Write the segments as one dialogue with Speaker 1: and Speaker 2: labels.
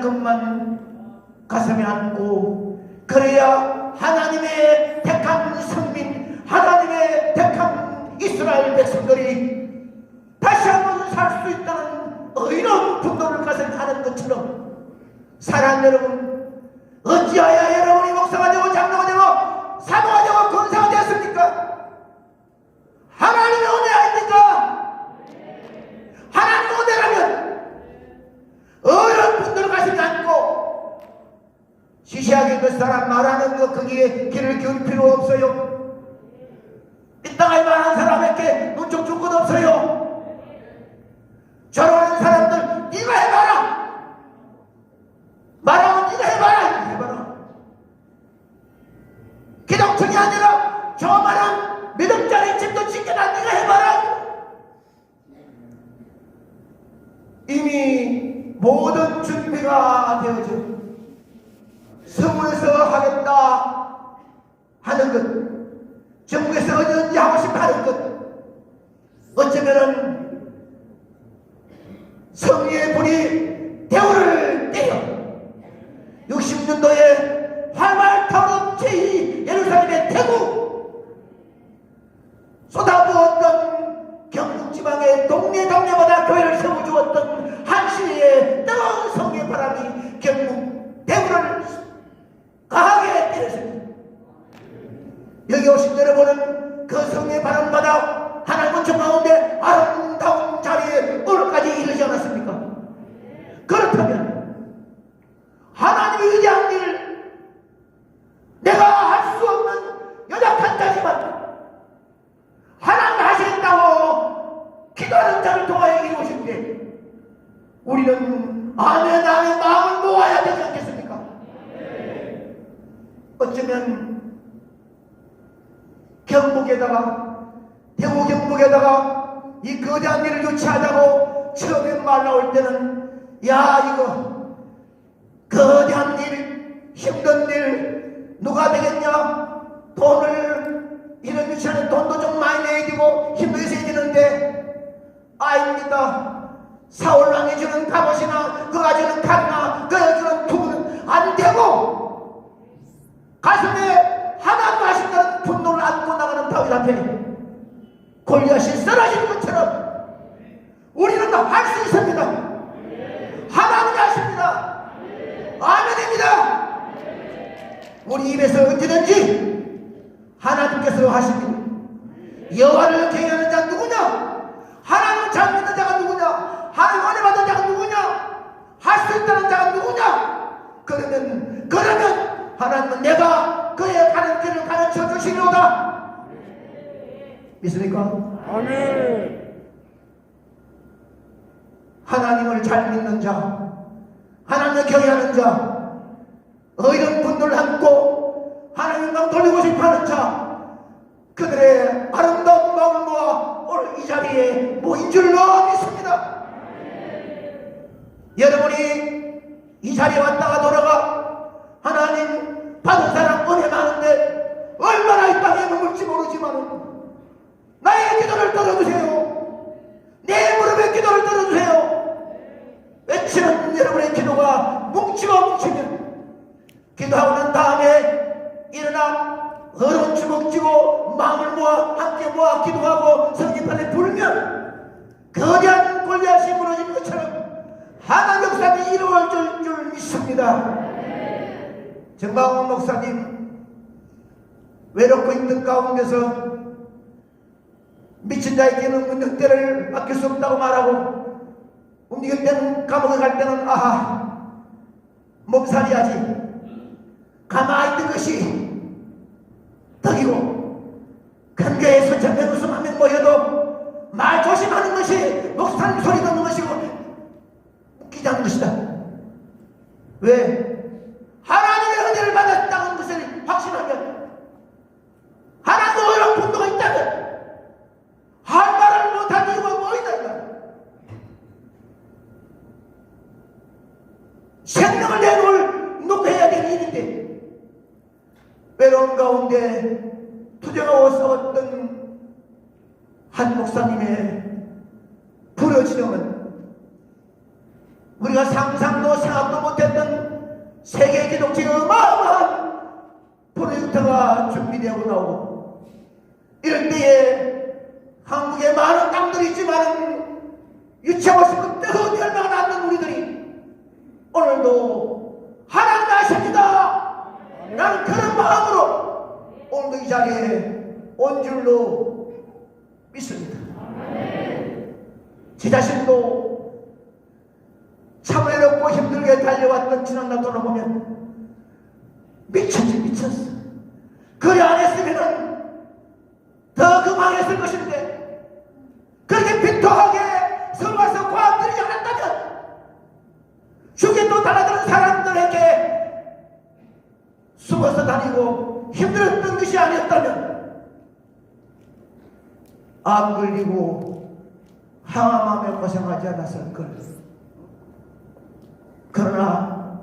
Speaker 1: 것만 가슴에 안고 그래야 하나님의 택한 성민 하나님의 택한 이스라엘 백성들이 다시 한번 살 수 있다는 의로운 분노를 가슴하는 것처럼 사랑 여러분 어찌하여 여러분이 목사가 되고 장로가 되고 사모가 되고 권사가 되었습니까? 하나님의 은혜 아닙니까? 하나님의 은혜라면 어려운 분들 가슴에 안고 시시하게 그 사람 말하는 거 거기에 귀를 기울 필요 없어요. 이 땅에 말하는 사람에게 눈쪽 줄것 없어요. 어쩌면은 성리의 불이 대우를 떼어 60년도에 활발타오른 제2 예루살렘의 태국 쏟아부었던 경북지방의 동네 동네마다 교회를 세워주었던 한시의 뜨거운 성의 바람이 결국 대구를 강하게 때렸습니다. 여기 오신 여러분은 그 성의 바람받아 하나님 정 가운데 아름다운 자리에 오늘까지 이르지 않았습니까? 그렇다면 하나님의 위대한 일을 내가 할 수 없는 연약한 자지만 하나님 하시겠다고 기도하는 자를 통하여 이루어진데 우리는 아멘 아멘 마음을 모아야 되지 않겠습니까? 어쩌면 경북에다가 대구 경북에다가 이 거대한 일을 유치하자고 처음에 말 나올 때는 야 이거 거대한 일 힘든 일 누가 되겠냐 돈을 이런 유치하는 돈도 좀 많이 내야 되고 힘도 있어야 되는데 아닙니다. 사울왕이 주는 갑옷이나 그가 주는 칼이나 그가 주는 투구는 안 되고 가슴에 하나님 하신다는 분노를 안고 나가는 다윗 앞에 골리앗이 쓰러지는 것처럼 우리는 할 수 있습니다. 하나님이 하십니다. 아멘입니다. 우리 입에서 언제든지 하나님께서 하십니다 여호와를 경외하는 잘 믿는 자가 누구냐 하나님 은혜 받는 자가 누구냐 할 수 있다는 자가 누구냐 그러면 그러면 하나님은 내가 그의 가는 길을 가르쳐 주시리로다 믿습니까?
Speaker 2: 아멘.
Speaker 1: 하나님을 잘 믿는 자, 하나님을 경외하는 자, 의른 분들 안고 하나님만 돌리고 싶어하는 자, 그들의 아름다운 마음을 모아 오늘 이 자리에 모인 줄로 믿습니다. 여러분이 이 자리에 왔다가 돌아가 하나님 받은 사람 은혜 많은데 얼마나 이 땅에 머물지 모르지만 나의 기도를 들어주세요. 내 무릎에 기도를 들어주세요. 외치는 여러분의 기도가 뭉치고 뭉치면 기도하고 난 다음에 일어나 어려운 주먹 쥐고 마음을 모아 함께 모아 기도하고 성립판에 불면 거대한 골리앗이 무너지는 것처럼 하나님 역사가 이루어질 줄, 줄 믿습니다. 정방훈 목사님 외롭고 힘든 가운데서 미친 자에게는 문득대를 맡길 수 없다고 말하고 움직일 때는 감옥에 갈 때는 아하 몸살이야지 가만히 있는 것이 덕이고 큰교회에서 전면 웃음 하면 모여도 말 조심하는 것이 목사님 소리 듣는 것이고 웃기지 않는 것이다 왜? 하나님의 은혜를 받았다는 것을 확신하면 생명을 내놓을 놓고 해야 될 일인데 외로운 가운데 투쟁하고 싸웠던 한 목사님의 불어지령은 우리가 상상도 생각도 못했던 세계 기독지의 어마어마한 프로젝트가 준비되고 나오고 이럴 때에 한국의 많은 땅들이 있지만 유치하고 싶은 오늘도 하나님 아십니다. 나는 그런 마음으로 오늘도 이 자리에 온 줄로 믿습니다. 제 자신도 참 외롭고 힘들게 달려왔던 지난날 돌아보면 미쳤지 미쳤어. 그래 안 했으면은 더 그망했을 것인데 그렇게 빈통하게 서로와서 과학들이지 않았다면 죽게 또 달아드는 사람들에게 숨어서 다니고 힘들었던 것이 아니었다면 암 걸리고 항암하며 고생하지 않았을 걸 그러나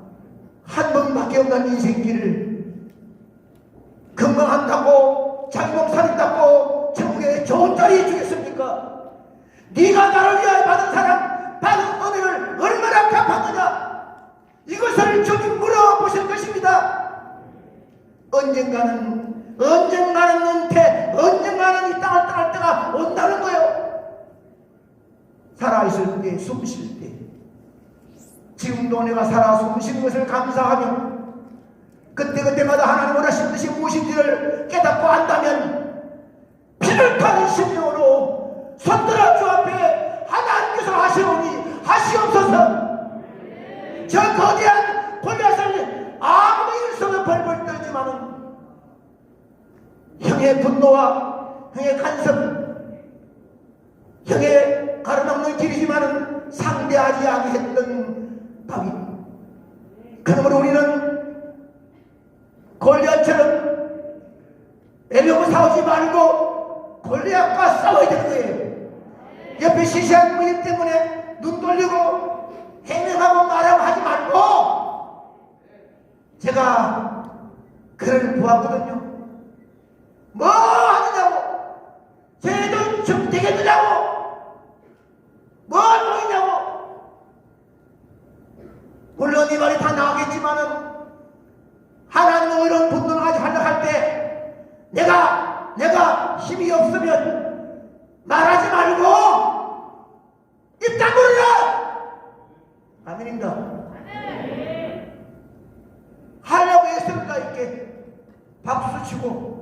Speaker 1: 한 번밖에 없는 인생길을 건강한다고 살린다고 천국에 좋은 자리에 주겠습니까? 네가 나를 위하여 받은 사랑 받은 은혜를 얼마나 갚았느냐? 이것을 주님 물어보실 것입니다. 언젠가는 언젠가는 은퇴 언젠가는 이 땅을 떠날 때가 온다는 거요. 살아있을 때 숨 쉴 때. 지금도 내가 살아 숨 쉬는 것을 감사하며 그때그때마다 하나님 원하신 뜻이 무엇인지를 깨닫고 안다면 피를 타는 심령으로 손들어 주 앞에 하나님께서 하시오니 하시옵소서. 저 거대한 골리앗을 아무도 일성을 벌벌 떨지만은 형의 분노와 형의 간섭 형의 가로막는 길이지만은 상대하지 아니했던 바위 그러므로 우리는 골리앗처럼 애려고 싸우지 말고 골리앗과 싸워야 되는 거예요. 옆에 시시한 분이 때문에 눈 돌리고 행명하고 말하고 하지 말고 제가 그를 보았거든요 뭐 하느냐고? 쟤도 좀 되겠느냐고? 뭘 보이냐고? 물론 이 말이 다 나오겠지만은 하나님의 이런 분노를 가지고 하려할 때 내가 내가 힘이 없으면 말하지 말고 입 다 물으라 아멘입니다. 하려고 했습니다 이렇게 박수 치고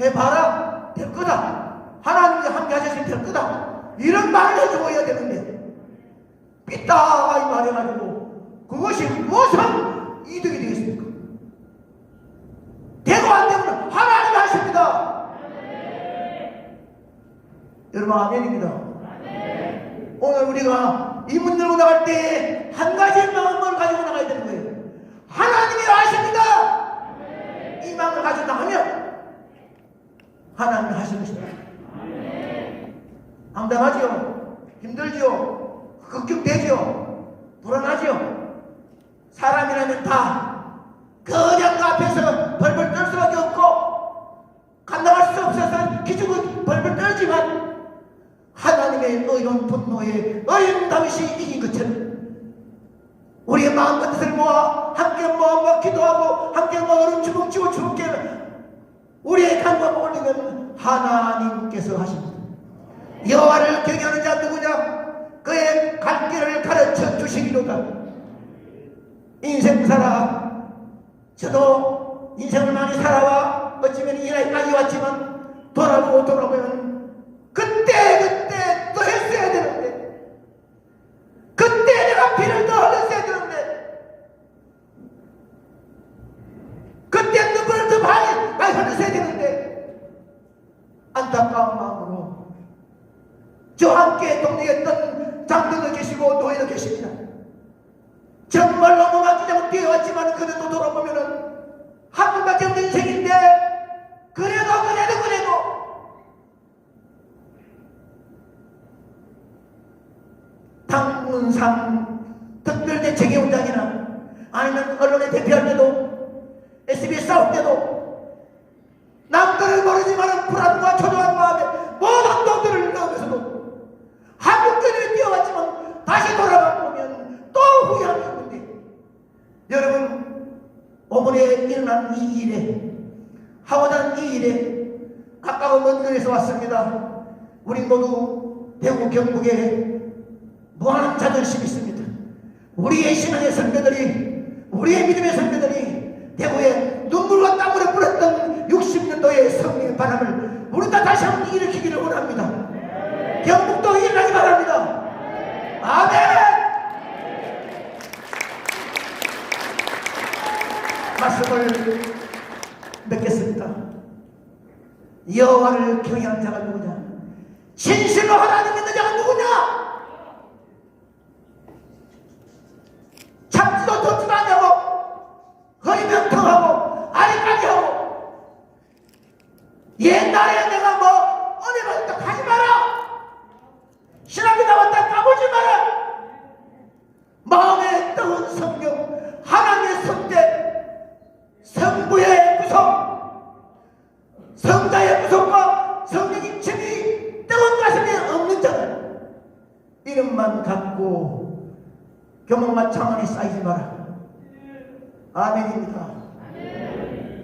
Speaker 1: 해봐라 될 거다. 하나님이 함께 하셨으면 될 거다. 이런 말을 해주어야 되는데 삐딱하게 말해가지고 그것이 무슨 이득이 되겠습니까? 되고 안 되면 하나님이 하십니다. 여러분 아멘입니다. 오늘 우리가 이문 열고 나갈 때 한 가지 마음을 가지고 나가야 되는 거예요 하나님이 아십니다 이 마음을 가지고 나가면 하나님이 하시는 것입니다 암담하지요 힘들지요 걱정되지요 불안하지요 사람이라면 다 그냥 그 앞에서 벌벌 떨 수밖에 없고 감당할 수 없어서 기죽은 벌벌 떨지만 하나님의 의로운 분노에 의인 다윗이 이긴 것처럼 우리의 마음과 뜻을 모아 함께 모아과 기도하고 함께 모아는 주먹지고 주먹게 우리의 올리는 하나님께서 하십니다. 여호와를 경외하는 자 누구냐? 그의 갈 길을 가르쳐 주시기로다. 인생 살아. 저도 인생을 많이 살아와. 어쩌면 이 나이 까지 왔지만 돌아보고 돌아보면 그때 그때 또 했어야 되는데 그때 내가 피를 더 흘렸어야 되는데 그때 눈물을 더 많이 많이 흘렸어야 되는데 안타까운 마음으로 저와 함께 동행했던 장들도 계시고 노예도 계십니다. 정말 너무 막히자고 뛰어왔지만 그래도 돌아보면은 한 번밖에 없는 인생인데 그래도 그래도 그래도 당문상 특별대책위원장이나 아니면 언론에 대표할 때도 SBS 싸울 때도 남들을 모르지만 불안과 초조한 마음에 모든 놈들을 넣으면서도 한국전에 뛰어왔지만 다시 돌아가 보면 또 후회하게 없는데 여러분 어머니에 일어난 이 일에 하고자 하는 이 일에 가까운 먼 거리에서 왔습니다. 우리 모두 대구 경북에 무한한 자존심이 있습니다. 우리의 신앙의 선배들이 우리의 믿음의 선배들이 대구에 눈물과 땀으로 뿌렸던 60년도의 성령의 바람을 우리 다 다시 한번 일으키기를 원합니다. 경북도 일어나기 바랍니다. 아멘! 말씀을 맺겠습니다. 여호와를 경외하는 자가 누구냐? 진실로 하나님 믿는 자가 누구냐? 참지도 듣지도 않냐고 허리명통하고 아리까지 하고 옛날에 내가 뭐 은혜 받았다 하지 마라 신앙이 나왔다 까불지 마라 마음에 뜨거운 성령 하나님의 성대 성부의 구속 성자의 구속과 성령의 힘이 뜨거운 가슴에 없는 자는 이름만 갖고 교만과 창원이 쌓이지 마라. 아멘입니다.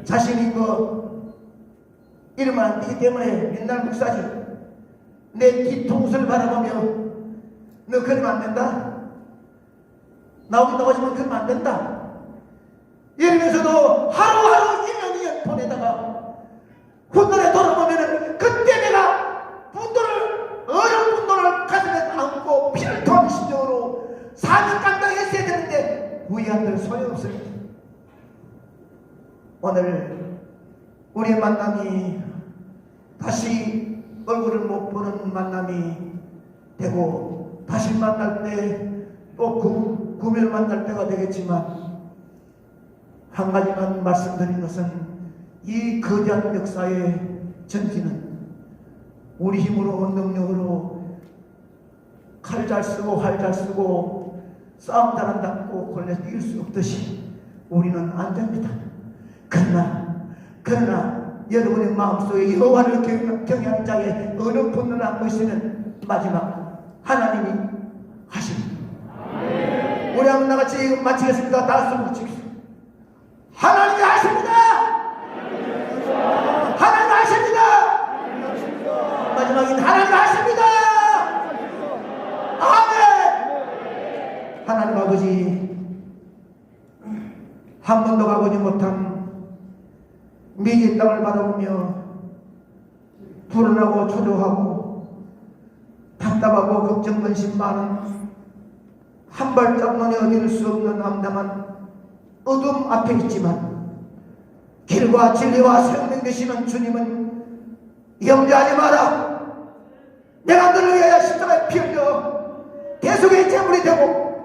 Speaker 1: 자신이 뭐 이러면 안 되기 때문에 맨날 목사지. 내 뒤통수를 바라보며 너 그러면 안 된다. 나오긴 나오지만 그러면 안 된다. 이러면서도 하루하루 1년 2년 보내다가 훗날에 돌아보면은 그때 내가 분노를 어려운 분노를 가슴에 안고 피를 토하는 심정으로 사는 감당했어야 후회한들 소용없습니다 오늘 우리의 만남이 다시 얼굴을 못 보는 만남이 되고 다시 만날 때또 구매를 만날 때가 되겠지만 한 가지만 말씀드린 것은 이 거대한 역사의 전기는 우리 힘으로 능력으로 칼 잘 쓰고 활 잘 쓰고 싸움 잘한다고 걸려 이길 수 없듯이 우리는 안 됩니다. 그러나 그러나 여러분의 마음속에 여호와를 경- 경외하는 자의 어느 분을 안고 있으면 마지막 하나님이 하십니다. 우리 한번 나같이 마치겠습니다. 다섯 번 치겠습니다. 하나님이 하십니다. 하나님 하십니다. 마지막엔 하나님 하십니다. 아버지 한 번도 가보지 못한 미의 땅을 바라보며 불안하고 초조하고 답답하고 걱정 근심 많은 한 발짝 눈에 어디를 수 없는 암담한 어둠 앞에 있지만 길과 진리와 생명 되시는 주님은 염려하지 마라. 내가 너를 위하여 십자가에 피 흘려 대속의 제물이 되고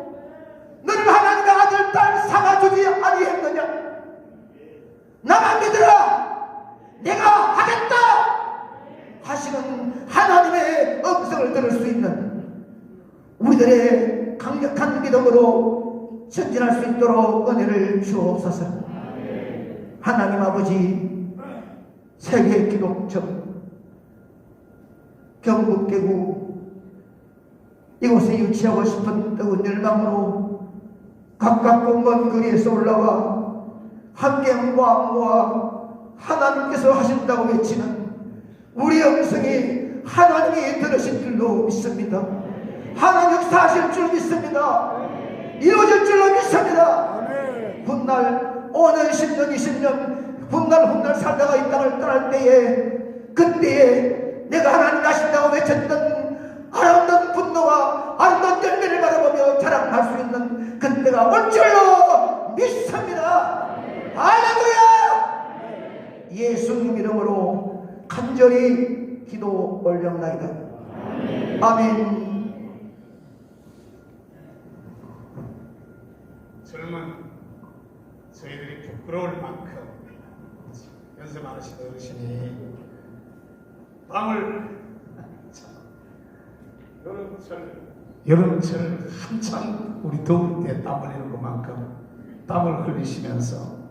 Speaker 1: 삼아주지 아니했느냐? 나만 믿으라. 내가 하겠다. 하시는 하나님의 음성을 들을 수 있는 우리들의 강력한 믿음으로 전진할 수 있도록 은혜를 주옵소서. 하나님 아버지 세계 기독적 경북 대구 이곳에 유치하고 싶은 뜨거운 열망으로 가깝고 먼 거리에서 올라와 함께 모아 하나님께서 하신다고 외치는 우리 음성이 하나님이 들으신 줄로 믿습니다. 하나님 역사하실 줄 믿습니다. 이루어질 줄로 믿습니다. 훗날 5년 10년 20년 훗날 훗날 살다가 이 땅을 떠날 때에 그때에 내가 하나님 하신다고 외쳤던 아름다운 분노와 아름다운 열매를 바라보며 자랑할 수 올 줄로 믿습니다. 할렐루야. 예수님 이름으로 간절히 기도 올려나이다. 아멘.
Speaker 3: 젊은 저희들이 부끄러울 만큼 연세 많으신 어르신이 밤을 참, 여름철 한참 우리 더울 때 땀 흘리는 것만큼 땀을 흘리시면서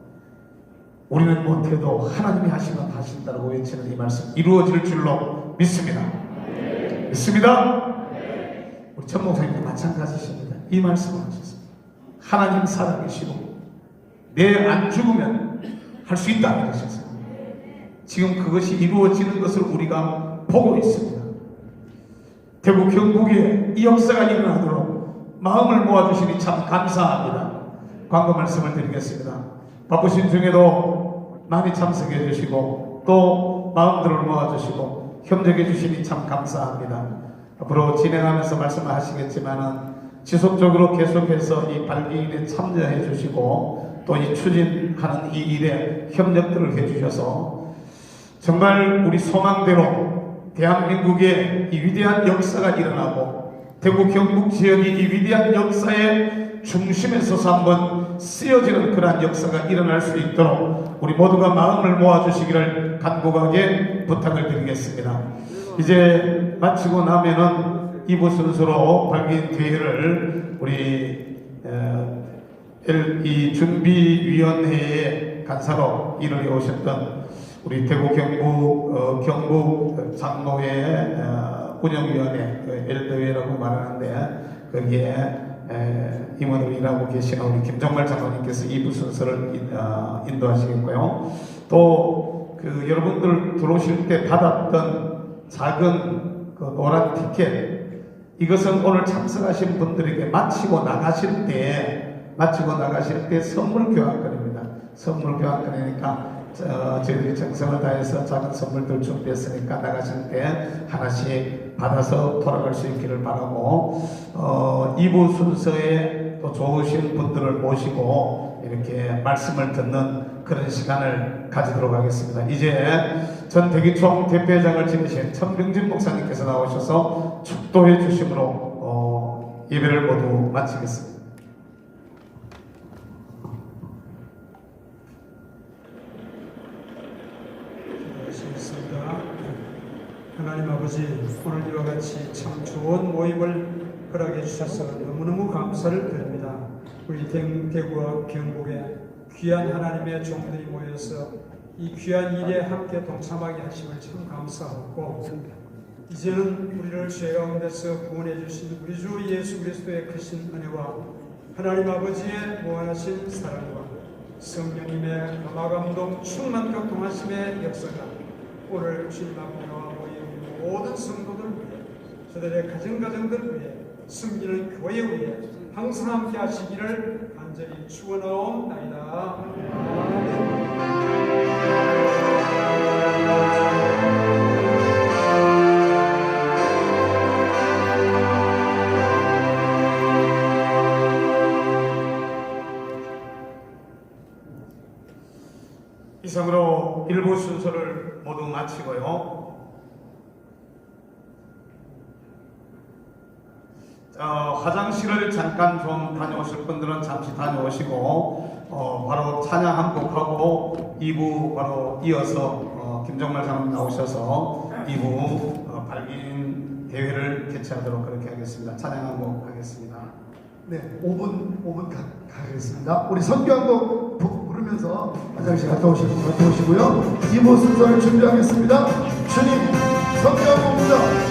Speaker 3: 우리는 못해도 하나님이 하시면 하신다고 외치는 이 말씀 이루어질 줄로 믿습니다. 믿습니다. 우리 전 목사님도 마찬가지십니다. 이 말씀을 하셨습니다. 하나님 살아계시고 내 안 죽으면 할 수 있다 이러셨어요. 지금 그것이 이루어지는 것을 우리가 보고 있습니다. 대구 경북에 이 역사가 일어나도록 마음을 모아주시니 참 감사합니다. 광고 말씀을 드리겠습니다. 바쁘신 중에도 많이 참석해 주시고 또 마음들을 모아주시고 협력해 주시니 참 감사합니다. 앞으로 진행하면서 말씀을 하시겠지만은 지속적으로 계속해서 이 발기인에 참여해 주시고 또 이 추진하는 이 일에 협력들을 해 주셔서 정말 우리 소망대로 대한민국의 이 위대한 역사가 일어나고 대구 경북 지역이 이 위대한 역사의 중심에 서서 한번 쓰여지는 그러한 역사가 일어날 수 있도록 우리 모두가 마음을 모아주시기를 간곡하게 부탁을 드리겠습니다. 이제 마치고 나면은 2부 순서로 발기인 대회를 우리 이 준비위원회의 간사로 일을 해오셨던 우리 대구 경북 어, 경북 장로회 어, 운영위원회 그 엘드회라고 말하는데 거기에 에, 임원으로 일하고 계시는 우리 김정말 장로님께서 2부 순서를 인, 어, 인도하시겠고요. 또 그 여러분들 들어오실 때 받았던 작은 그 노란 티켓 이것은 오늘 참석하신 분들에게 마치고 나가실 때 마치고 나가실 때 선물 교환권입니다. 선물 교환권이니까 어, 저희들이 정성을 다해서 작은 선물들 준비했으니까 나가실 때 하나씩 받아서 돌아갈 수 있기를 바라고 어, 2부 순서에 또 좋으신 분들을 모시고 이렇게 말씀을 듣는 그런 시간을 가지도록 하겠습니다. 이제 전 대기총 대표회장을 지내신 천병진 목사님께서 나오셔서 축도해 주심으로 어, 예배를 모두 마치겠습니다.
Speaker 4: 말씀있습니다. 하나님 아버지 오늘 이와 같이 참 좋은 모임을 허락해 주셔서 너무너무 감사를 드립니다. 우리 대- 대구와 경북에 귀한 하나님의 종들이 모여서 이 귀한 일에 함께 동참하게 하심을 참 감사하고 이제는 우리를 죄 가운데서 구원해 주신 우리 주 예수 그리스도의 크신 은혜와 하나님 아버지의 무한하신 사랑과 성령님의 감화감동 충만 교통하심의 역사가 오늘 주님 앞에 나와 모인 모든 성도들 위해 저들의 가정가정들 위해 숨기는 교회 위해 항상 함께 하시기를 간절히 축원하옵나이다.
Speaker 3: 이상으로 일부 순서를 모두 마치고요. 어, 화장실을 잠깐 좀 다녀오실 분들은 잠시 다녀오시고 어, 바로 찬양 한 곡하고 2부 바로 이어서 어, 김정말 장님 나오셔서 2부 어, 발긴 대회를 개최하도록 그렇게 하겠습니다. 찬양 한 곡 하겠습니다.
Speaker 1: 네, 5분 5분 가, 가겠습니다. 우리 선교 한곡 부- 부르면서 화장실 갔다 오시고 갔다 오시고요. 2부 순서를 준비하겠습니다. 주님 한곡 부르자.